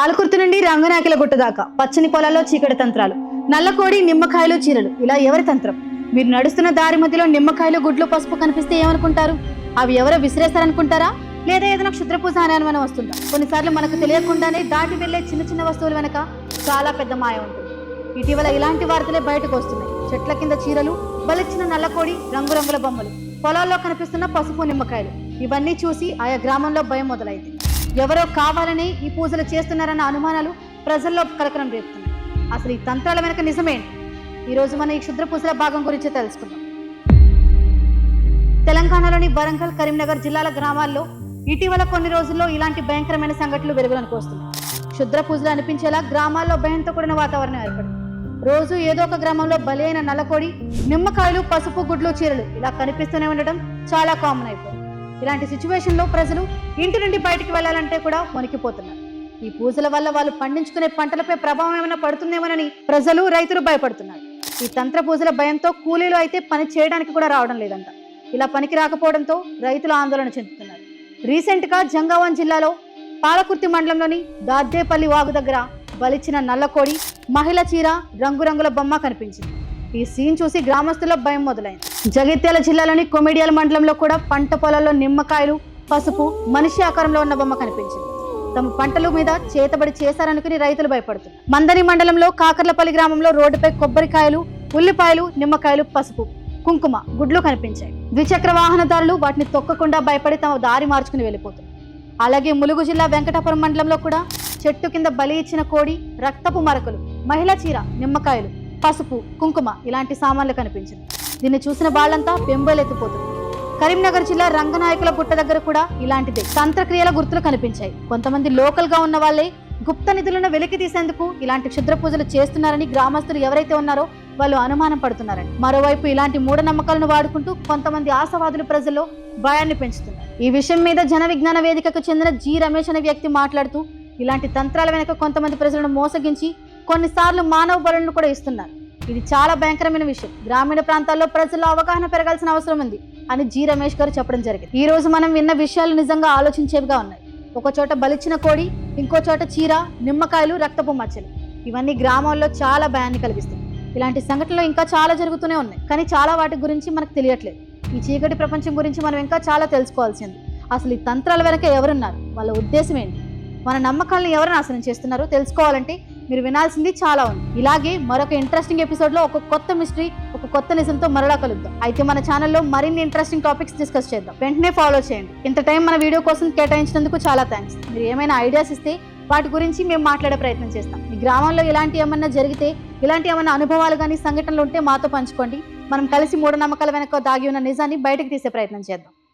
పాలకుర్తి నుండి రంగనాకిల గుట్ట దాకా పచ్చని పొలాల్లో చీకటి తంత్రాలు నల్లకోడి నిమ్మకాయలు చీరలు. ఇలా ఎవరి తంత్రం? మీరు నడుస్తున్న దారి మధ్యలో నిమ్మకాయలు గుడ్లు పసుపు కనిపిస్తే ఏమనుకుంటారు? అవి ఎవరో విసిరేస్తారనుకుంటారా? లేదా ఏదైనా క్షుద్ర పూజ అనే అనుమానం వస్తుందా? కొన్నిసార్లు మనకు తెలియకుండానే దాటి వెళ్ళే చిన్న చిన్న వస్తువులు వెనక చాలా పెద్ద మాయ ఉంటుంది. ఇటీవల ఇలాంటి వార్తలే బయటకు వస్తున్నాయి. చెట్ల కింద చీరలు బలిచ్చిన నల్లకోడి రంగురంగుల బొమ్మలు పొలాల్లో కనిపిస్తున్న పసుపు నిమ్మకాయలు. ఇవన్నీ చూసి ఆయా గ్రామంలో భయం మొదలైంది. ఎవరో కావాలని ఈ పూజలు చేస్తున్నారన్న అనుమానాలు ప్రజల్లో కలకలం రేపుతున్నాయి. అసలు ఈ తంత్రాల వెనక నిజమేంటి ఈ రోజు మన ఈ క్షుద్ర పూజల భాగం గురించి తెలుసుకుందాం. తెలంగాణలోని వరంగల్ కరీంనగర్ జిల్లాల గ్రామాల్లో ఇటీవల కొన్ని రోజుల్లో ఇలాంటి భయంకరమైన సంఘటనలు వెలుగులోకి వస్తున్నాయి. క్షుద్ర పూజలు అనిపించేలా గ్రామాల్లో భయంతో కూడిన వాతావరణం ఏర్పడింది. రోజు ఏదో ఒక గ్రామంలో బలైన అయిన నల్లకోడి నిమ్మకాయలు పసుపు గుడ్లు చీరలు ఇలా కనిపిస్తూనే ఉండడం చాలా కామన్ అయిపోయింది. ఇలాంటి సిచ్యువేషన్లో ప్రజలు ఇంటి నుండి బయటికి వెళ్ళాలంటే కూడా వణికిపోతున్నారు ఈ పూజల వల్ల వాళ్ళు పండించుకునే పంటలపై ప్రభావం ఏమైనా పడుతుందేమోనని ప్రజలు రైతులు భయపడుతున్నారు. ఈ తంత్ర పూజల భయంతో కూలీలు అయితే పని చేయడానికి కూడా రావడం లేదంట. ఇలా పనికి రాకపోవడంతో రైతులు ఆందోళన చెందుతున్నారు. రీసెంట్గా జంగావన్ జిల్లాలో పాలకుర్తి మండలంలోని దాద్దేపల్లి వాగు దగ్గర బలిచిన నల్లకోడి మహిళ చీర రంగురంగుల బొమ్మ కనిపించింది. ఈ సీన్ చూసి గ్రామస్తుల భయం మొదలైంది. జగిత్యాల జిల్లాలోని కొమిడియాల మండలంలో కూడా పంట పొలాల్లో నిమ్మకాయలు పసుపు మనిషి ఆకారంలో ఉన్న బొమ్మ కనిపించింది. తమ పంటల మీద చేతబడి చేశారనుకుని రైతులు భయపడుతున్నారు. మందని మండలంలో కాకర్లపల్లి గ్రామంలో రోడ్డుపై కొబ్బరికాయలు ఉల్లిపాయలు నిమ్మకాయలు పసుపు కుంకుమ గుడ్లు కనిపించాయి. ద్విచక్ర వాహనదారులు వాటిని తొక్కకుండా భయపడి తమ దారి మార్చుకుని వెళ్ళిపోతున్నారు. అలాగే ములుగు జిల్లా వెంకటాపురం మండలంలో కూడా చెట్టు కింద బలి ఇచ్చిన కోడి రక్తపు మరకలు మహిళా చీర నిమ్మకాయలు పసుపు కుంకుమ ఇలాంటి సామాన్లు కనిపించింది దీన్ని చూసిన వాళ్ళంతా బెంబేలెత్తిపోతున్నారు కరీంనగర్ జిల్లా రంగనాయకుల పుట్ట దగ్గర కూడా ఇలాంటిదే. తంత్రక్రియల గుర్తులు కనిపించాయి. కొంతమంది లోకల్గా ఉన్న వాళ్ళే గుప్త నిధులను వెలికి తీసేందుకు ఇలాంటి క్షుద్ర పూజలు చేస్తున్నారని గ్రామస్తులు ఎవరైతే ఉన్నారో వాళ్ళు అనుమానం పడుతున్నారని. మరోవైపు ఇలాంటి మూఢనమ్మకాలను వాడుకుంటూ కొంతమంది ఆశవాదులు ప్రజల్లో భయాన్ని పెంచుతున్నారు. ఈ విషయం మీద జన విజ్ఞాన వేదికకు చెందిన జి రమేష్ అనే వ్యక్తి మాట్లాడుతూ ఇలాంటి తంత్రాల వెనుక కొంతమంది ప్రజలను మోసగించి కొన్నిసార్లు మానవ బలులను కూడా ఇస్తున్నారు. ఇది చాలా భయంకరమైన విషయం. గ్రామీణ ప్రాంతాల్లో ప్రజల్లో అవగాహన పెరగాల్సిన అవసరం ఉంది అని జి రమేష్ గారు చెప్పడం జరిగింది. ఈ రోజు మనం విన్న విషయాలు నిజంగా ఆలోచించేవిగా ఉన్నాయి. ఒక చోట బలిచ్చిన కోడి ఇంకో చోట చీర నిమ్మకాయలు రక్తపు మచ్చలు. ఇవన్నీ గ్రామాల్లో చాలా భయాన్ని కలిగిస్తాయి. ఇలాంటి సంఘటనలు ఇంకా చాలా జరుగుతూనే ఉన్నాయి. కానీ చాలా వాటి గురించి మనకు తెలియట్లేదు. ఈ చీకటి ప్రపంచం గురించి మనం ఇంకా చాలా తెలుసుకోవాల్సింది. అసలు ఈ తంత్రాల వెనక ఎవరున్నారు? వాళ్ళ ఉద్దేశం ఏంటి? మన నమ్మకాలను ఎవరు నాశనం చేస్తున్నారో తెలుసుకోవాలంటే మీరు వినాల్సింది చాలా ఉంది. ఇలాగే మరొక ఇంట్రెస్టింగ్ ఎపిసోడ్లో ఒక కొత్త మిస్టరీ ఒక కొత్త నిజంతో మరలా కలుద్దాం. అయితే మన ఛానల్లో మరిన్ని ఇంట్రెస్టింగ్ టాపిక్స్ డిస్కస్ చేద్దాం. వెంటనే ఫాలో చేయండి. ఇంత టైం మన వీడియో కోసం కేటాయించినందుకు చాలా థ్యాంక్స్ మీరు ఏమైనా ఐడియాస్ ఇస్తే వాటి గురించి మేము మాట్లాడే ప్రయత్నం చేస్తాం. మీ గ్రామంలో ఇలాంటి ఏమన్నా జరిగితే ఇలాంటి ఏమైనా అనుభవాలు కానీ సంఘటనలు ఉంటే మాతో పంచుకోండి. మనం కలిసి మూఢనమ్మకాల వెనక దాగి ఉన్న నిజాన్ని బయటకు తీసే ప్రయత్నం చేద్దాం.